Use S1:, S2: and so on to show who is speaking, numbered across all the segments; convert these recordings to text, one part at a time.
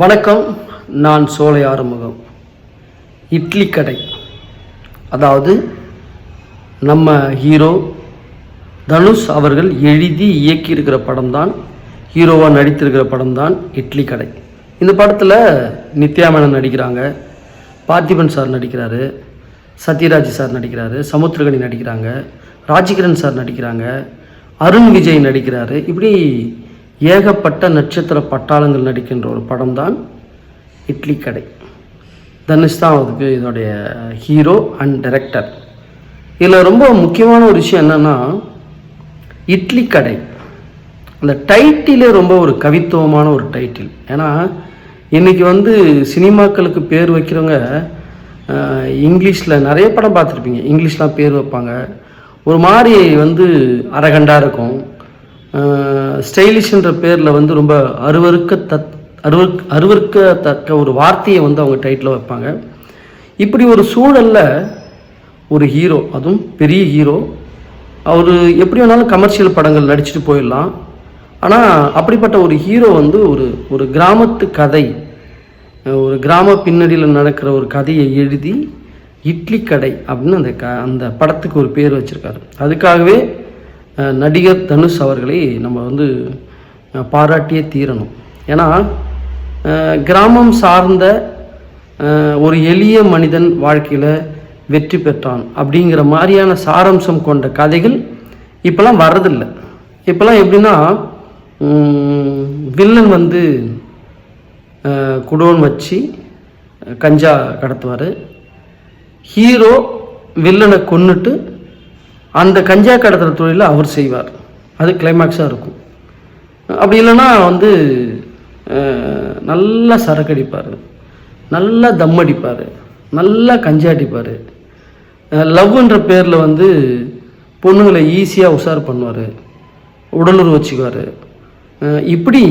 S1: வணக்கம் நான் சோலை ஆறுமுகம். இட்லி கடை. அதாவது நம்ம ஹீரோ தனுஷ் அவர்கள் எழுதி இயக்கியிருக்கிற படம் தான் ஹீரோவாக நடித்திருக்கிற படம் தான் இட்லி கடை. இந்த படத்தில் நித்யா மேனன் நடிக்கிறாங்க பார்த்திபன் சார் நடிக்கிறாரு சத்யராஜ் சார் நடிக்கிறாரு சமுத்திரகனி நடிக்கிறாங்க ராஜகிரண் சார் நடிக்கிறாங்க அருண் விஜய் நடிக்கிறாரு இப்படி ஏகப்பட்ட நட்சத்திர பட்டாளங்கள் நடிக்கின்ற ஒரு படம் தான் இட்லி கடை. தனுஷ் தான் அதுக்கு இதோடைய ஹீரோ அண்ட் டைரக்டர் இதில் ரொம்ப முக்கியமான ஒரு விஷயம் என்னென்னா இட்லி கடை. அந்த டைட்டிலே ரொம்ப ஒரு கவித்துவமான ஒரு டைட்டில் ஏன்னா இன்றைக்கி வந்து சினிமாக்களுக்கு பேர் வைக்கிறவங்க இங்கிலீஷில் நிறைய படம் பார்த்துருப்பீங்க. இங்கிலீஷ்லாம் பேர் வைப்பாங்க. ஒரு மாதிரி வந்து அரகண்டாக இருக்கும். ஸ்டைலிஷ்ன்ற பேரில் வந்து ரொம்ப அருவருக்க தத் அருவர் அருவருக்கத்தக்க ஒரு வார்த்தையை வந்து அவங்க டைட்டில் வைப்பாங்க. இப்படி ஒரு சூழலில் ஒரு ஹீரோ அதுவும் பெரிய ஹீரோ அவர் எப்படி வேணாலும் கமர்ஷியல் படங்கள் நடிச்சுட்டு போயிடலாம். ஆனால் அப்படிப்பட்ட ஒரு ஹீரோ வந்து ஒரு ஒரு கிராமத்து கதை ஒரு கிராம பின்னணியில் நடக்கிற ஒரு கதையை எழுதி இட்லி கடை அப்படின்னு அந்த க அந்த படத்துக்கு ஒரு பேர் வச்சுருக்காரு. அதுக்காகவே நடிகர் தனுஷ் அவர்களை நம்ம வந்து பாராட்டியே தீரணும். ஏன்னா கிராமம் சார்ந்த ஒரு எளிய மனிதன் வாழ்க்கையில் வெற்றி பெற்றான் அப்படிங்கிற மாதிரியான சாராம்சம் கொண்ட கதைகள் இப்போல்லாம் வர்றதில்லை. இப்போல்லாம் எப்படின்னா வில்லன் வந்து குடோன் வச்சு கஞ்சா கடத்துவார். ஹீரோ வில்லனை கொன்னுட்டு அந்த கஞ்சா கடத்துகிற தொழிலை அவர் செய்வார். அது கிளைமேக்ஸாக இருக்கும். அப்படி இல்லைன்னா வந்து நல்லா சரக்கு அடிப்பார் நல்லா தம் அடிப்பார். நல்லா கஞ்சா அடிப்பார். லவ்ன்ற பேரில் வந்து பொண்ணுங்களை ஈஸியாக உஷார் பண்ணுவார். உடலுறு வச்சுக்குவார். இப்படி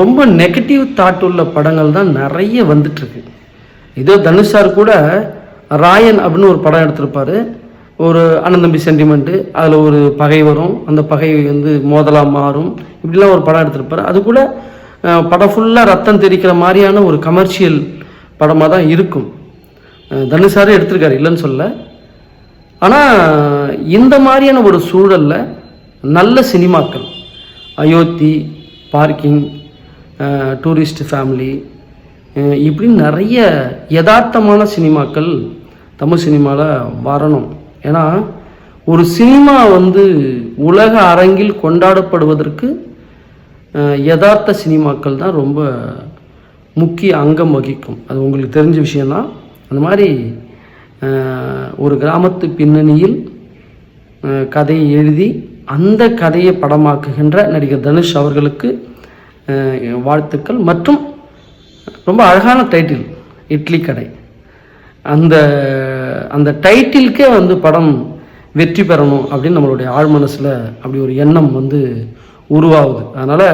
S1: ரொம்ப நெகட்டிவ் தாட் உள்ள படங்கள் தான் நிறைய வந்துட்டுருக்கு. இதோ தனுஷ் சார் கூட ராயன் அப்படின்னு ஒரு படம் எடுத்திருப்பார். ஒரு அனந்தம்பி சென்டிமெண்ட்டு அதில் ஒரு பகை வரும். அந்த பகை வந்து மோதலாக மாறும். இப்படிலாம் ஒரு படம் எடுத்திருப்பார். அது கூட படம் ஃபுல்லாக ரத்தம் தெரிக்கிற மாதிரியான ஒரு கமர்ஷியல் படமாக தான் இருக்கும். தனுஷாரே எடுத்திருக்காரு இல்லைன்னு சொல்ல ஆனால் இந்த மாதிரியான ஒரு சூழலில் நல்ல சினிமாக்கள் அயோத்தி பார்க்கிங் டூரிஸ்ட் ஃபேமிலி இப்படி நிறைய யதார்த்தமான சினிமாக்கள் தமிழ் சினிமாவில் வரணும். ஏன்னா ஒரு சினிமா வந்து உலக அரங்கில் கொண்டாடப்படுவதற்கு யதார்த்த சினிமாக்கள் தான் ரொம்ப முக்கிய அங்கம் வகிக்கும். அது உங்களுக்கு தெரிஞ்ச விஷயந்தான் அந்த மாதிரி ஒரு கிராமத்து பின்னணியில் கதையை எழுதி அந்த கதையை படமாக்குகின்ற நடிகர் தனுஷ் அவர்களுக்கு வாழ்த்துக்கள். மற்றும் ரொம்ப அழகான டைட்டில் இட்லி கடை. அந்த அந்த டைட்டிலுக்கே வந்து படம் வெற்றி பெறணும் அப்படின்னு நம்மளுடைய ஆழ் மனசில் அப்படி ஒரு எண்ணம் வந்து உருவாகுது. அதனால்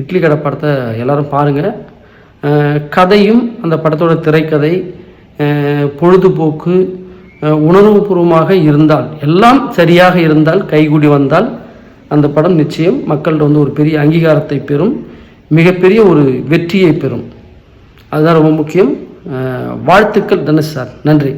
S1: இட்லி கடை படத்தை எல்லோரும் பாருங்கள் கதையும் அந்த படத்தோட திரைக்கதை பொழுதுபோக்கு உணர்வுபூர்வமாக இருந்தால் எல்லாம் சரியாக இருந்தால் கைகூடி வந்தால் அந்த படம் நிச்சயம் மக்கள்கிட்ட வந்து ஒரு பெரிய அங்கீகாரத்தை பெறும் மிகப்பெரிய ஒரு வெற்றியை பெறும். அதுதான் ரொம்ப முக்கியம். வாழ்த்துக்கள் தனுஷ் சார். நன்றி.